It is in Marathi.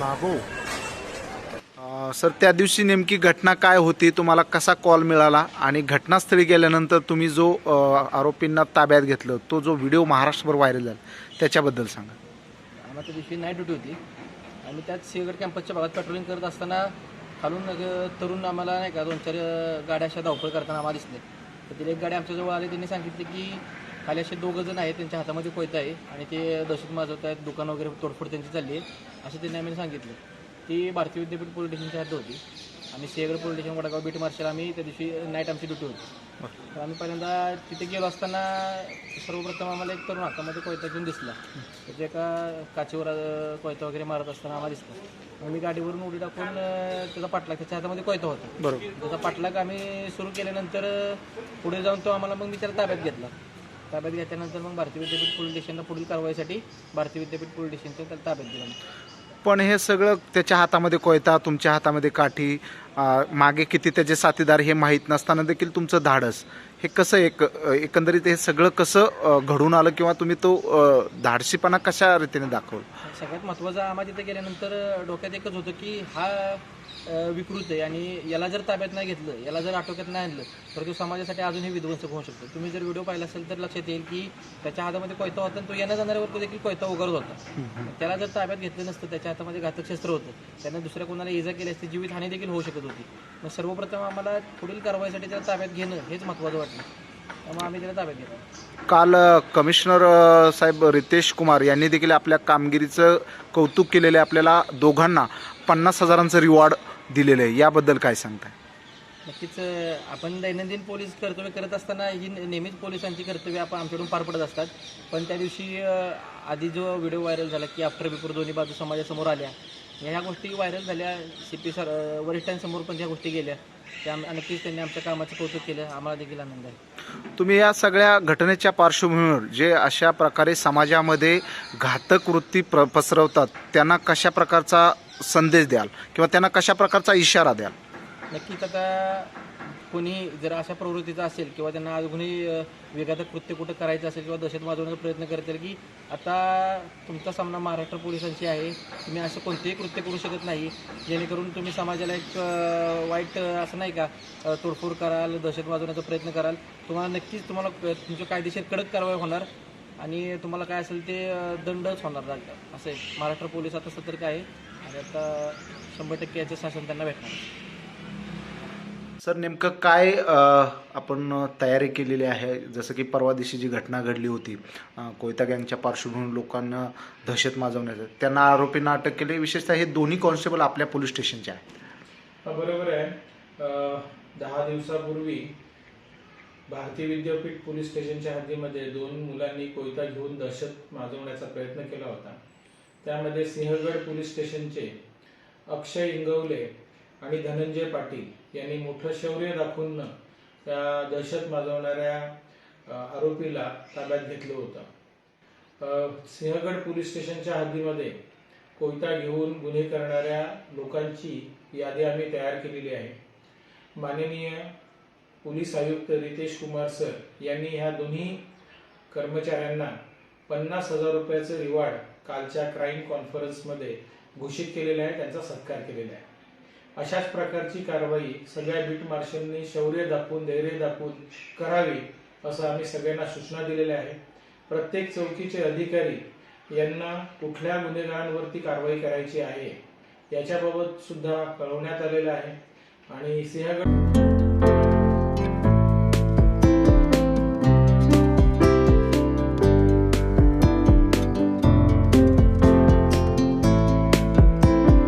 बाबू अं, सर त्या दिवशी नेमकी घटना काय होती? तुम्हाला कसा कॉल मिळाला? आणि घटनास्थळी गेल्यानंतर तुम्ही जो आरोपींना ताब्यात घेतलं तो जो व्हिडिओ महाराष्ट्रभर व्हायरल झाला त्याच्याबद्दल सांगा. आम्हाला त्या दिवशी नाईट ड्युटी होती. आणि त्यात सिंहगड कॅम्पसच्या भागात पेट्रोलिंग करत असताना खालून तरुण आम्हाला नाही का दोन चार गाड्या अशा धावपळ करताना आम्हाला दिसले. तर तिला एक गाडी आमच्याजवळ आली. त्यांनी सांगितले की खाली असे दोघं जण आहेत त्यांच्या हातामध्ये कोयता आहे आणि ते दहशत माजवत आहेत दुकान वगैरे तोडफोड त्यांची चालली आहे असं त्यांनी आम्ही सांगितलं. ती भारतीय विद्यापीठ पोलीस स्टेशनच्या हात होती. आम्ही Sinhagad police station Vadgaon beat marshal आम्ही त्या दिवशी नाईट आमची ड्युटी होती. तर आम्ही पहिल्यांदा तिथे गेलो असताना सर्वप्रथम आम्हाला एक तरुण हातामध्ये कोयता घेऊन दिसला. त्याच्या एका काचेवर कोयता वगैरे मारत असताना आम्हाला दिसलं. मी गाडीवरून उडी टाकून त्याचा पाठलाग त्याच्या हातामध्ये कोयता होता. बरोबर. त्याचा पाठलाग आम्ही सुरू केल्यानंतर पुढे जाऊन तो आम्हाला मग मी त्याला ताब्यात घेतला. ताब्यात घेतल्यानंतर मग भारतीय विद्यापीठ पोलीस स्टेशनला पुढील कारवाईसाठी भारतीय विद्यापीठ पोलीस स्टेशनच्या त्याला ताब्यात दिला. पण हे सगळं त्याच्या हातामध्ये कोयता तुमच्या हातामध्ये काठी मागे किती त्याचे साथीदार हे माहीत नसताना देखील तुमचं धाडस. हे कसं एक एकंदरीत हे सगळं कसं घडून आलं किंवा तुम्ही तो धाडशीपणा कशा रीतीने दाखवला? सगळ्यात महत्त्वाचं आम्हाला तिथे गेल्यानंतर डोक्यात एकच होतं की हा विकृत आहे आणि याला जर ताब्यात नाही घेतलं याला जर आटोक्यात नाही आणलं तर तो समाजासाठी अजूनही विध्वंसक होऊ शकतो. तुम्ही जर व्हिडिओ पाहिला असेल तर लक्षात येईल की त्याच्या हातामध्ये कोयता होता तो येण्या जाणाऱ्यावर देखील कोयता उगारत होता. त्याला जर ताब्यात घेतलं नसतं त्याच्या हातामध्ये घातक शस्त्र होतं त्यानं दुसऱ्या कोणाला इजा केली असती जीवितहानी देखील होऊ शकत होती. मग सर्वप्रथम आम्हाला पुढील कारवाईसाठी त्याला ताब्यात घेणं हेच महत्त्वाचं वाटलं त्यामुळे आम्ही ताब्यात काल अ, कमिशनर अ, साहेब रितेश कुमार यांनी देखील आपल्या कामगिरीचं कौतुक केलेलं आहे. आपल्याला दोघांना पन्नास हजारांचं रिवॉर्ड दिलेलं आहे. याबद्दल काय सांगताय? नक्कीच अं, आपण दैनंदिन पोलीस कर्तव्य करत असताना ही ने- नेहमीच पोलिसांची कर्तव्य आपण आमच्याकडून पार पडत असतात. पण त्या दिवशी अं, आधी जो व्हिडिओ व्हायरल झाला की आफ्टर बिफोर दोन्ही बाजू समाजासमोर आल्या. ह्या गोष्टी व्हायरल झाल्या. सी पी सर वरिष्ठांसमोर पण ह्या गोष्टी गेल्या त्या नक्कीच त्यांनी आमच्या कामाचं कौतुक केलं. आम्हाला देखील आनंद आहे. तुम्ही या सगळ्या घटनेच्या पार्श्वभूमीवर जे अशा प्रकारे समाजामध्ये घातक वृत्ती प्र पसरवतात त्यांना कशा प्रकारचा संदेश द्याल? किंवा त्यांना कशा प्रकारचा इशारा द्याल? नक्कीच आता कोणी जर अशा प्रवृत्तीचा असेल किंवा त्यांना अजूनही अ, कृत्य कुठं करायचं असेल किंवा दहशत वाजवण्याचा प्रयत्न करतील की आता तुमचा सामना महाराष्ट्र पोलिसांशी आहे तुम्ही असं कोणतेही कृत्य करू शकत नाही. जेणेकरून तुम्ही समाजाला एक वाईट असं नाही का तोडफोड कराल दहशत वाजवण्याचा प्रयत्न कराल. तुम्हाला नक्कीच तुम्हाला तुमच्या कायदेशीर कडक कारवाई होणार आणि तुम्हाला काय असेल ते दंडच होणार असं आहे. महाराष्ट्र पोलीस आता सतर्क आहे आणि आता शंभर टक्के याचं शासन त्यांना भेटणार सर नेमकं काय आपण तयारी केलेली आहे? जसं की परवा दिवशी जी घटना घडली होती कोयता गँगच्या पार्श्वभूमीवर लोकांना दहशत माजवण्याचं त्यांना आरोपींना अटक केली. विशेषतः हे दोन्ही कॉन्स्टेबल आपल्या पोलीस स्टेशनचे आहेत. बरोबर आहे. दहा दिवसापूर्वी भारतीय विद्यापीठ पोलीस स्टेशनच्या हद्दीमध्ये दोन मुलांनी कोयता घेऊन दहशत माजवण्याचा प्रयत्न केला होता. त्यामध्ये सिंहगड पोलीस स्टेशनचे अक्षय इंगवले आणि धनंजय पाटील यांनी मोठं शौर्य दाखवून त्या दहशत माजवणाऱ्या आरोपीला ताब्यात घेतलं होतं. सिंहगड पोलीस स्टेशनच्या हद्दीमध्ये कोयता घेऊन गुन्हे करणाऱ्या लोकांची यादी आम्ही तयार केलेली आहे. माननीय पोलीस आयुक्त रितेश कुमार सर यांनी ह्या दोन्ही कर्मचाऱ्यांना पन्नास हजार रुपयाचं रिवॉर्ड कालच्या क्राईम कॉन्फरन्समध्ये घोषित केलेलं आहे त्यांचा सत्कार केलेला आहे. अशाच प्रकारची कारवाई सगळ्या बीट मार्शलनी शौर्य दाखवून धैर्य दाखवून करावी असं आम्ही सगळ्यांना सूचना दिलेल्या आहे प्रत्येक चौकीचे अधिकारी यांना कुठल्या गुन्हेगारांवरती कारवाई करायची आहे याच्याबाबत सुद्धा कळवण्यात आलेलं आहे. आणि सिंहगड